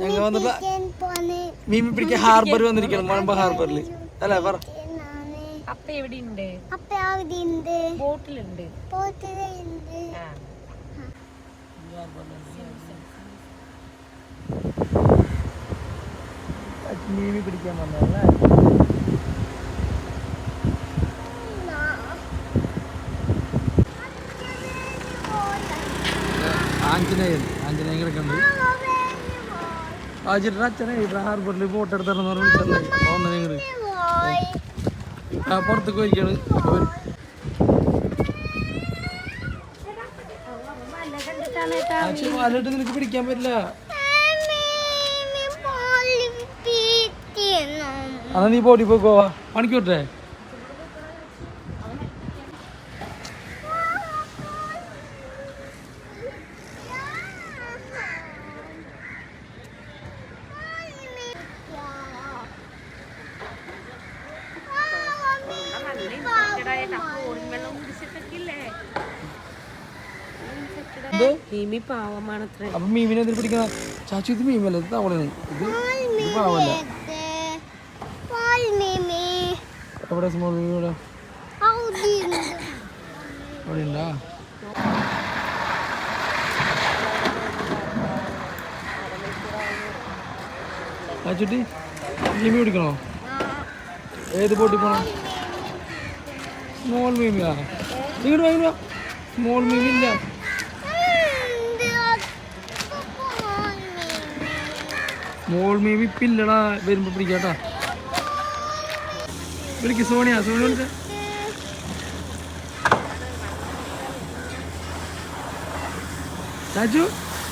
ഞങ്ങൾ വന്നിട്ട് മീൻ പിടിക്കാൻ ഹാർബർ വന്നിരിക്കണം മഴമ്പ ഹാർബറിൽ അല്ലേ പറ. അപ്പ എവിടെ ഉണ്ട് അപ്പ അവിടെ ഉണ്ട് ബോട്ടിലുണ്ട്. ബോട്ടിലുണ്ട്. ആ. മീമി പിടിക്കാൻ വന്നല്ലേ ആഞ്ജനേയൻ ആഞ്ജനേയൻ ഉണ്ട് ആ ചേട്ടാ അച്ഛനെ ഇവിടെ ഹാർബറിൽ ബോട്ട് എടുത്തിറന്ന് വിളിച്ചല്ലേ? ഒന്നേ ഇങ്ങട്. ആ പുറത്തേക്ക് പോയിരിക്കാണ്. വലയിട്ട് നിനക്ക് പിടിക്കാൻ പറ്റില്ല. അതാ നീ ബോഡി പോക്കോ പണിക്ക് വിട്ടേ? ഭീമി പാവമാണത്രേ. അപ്പൊ മീമിനെ എന്തിനു പിടിക്കുന്ന ചാച്ചു ഇത് മീമല്ല? ഇത് തവളയാണ്. ഇത് ഇത് പാവല്ല? എവിടെ സ്മോൾ മീമി ഇവിടെ? അവിടെ ഉണ്ടാ. ചാച്ചുട്ടി മീമി പിടിക്കണോ? ഏത് ബോട്ടിൽ പോണം? സ്മോൾ മീമിയാ. ഇങ്ങോട്ട് വാങ്ങി സ്മോൾ മീമി ഇല്ല സ്മോൾ മീമി പില്ലടാ വരുമ്പോ പിടിക്കാട്ടാ വിളിക്ക് സോണിയ സോണി വിളിച്ച ചാച്ചു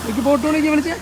എനിക്ക് ഫോട്ടോ വിളിക്കാൻ വിളിച്ചേ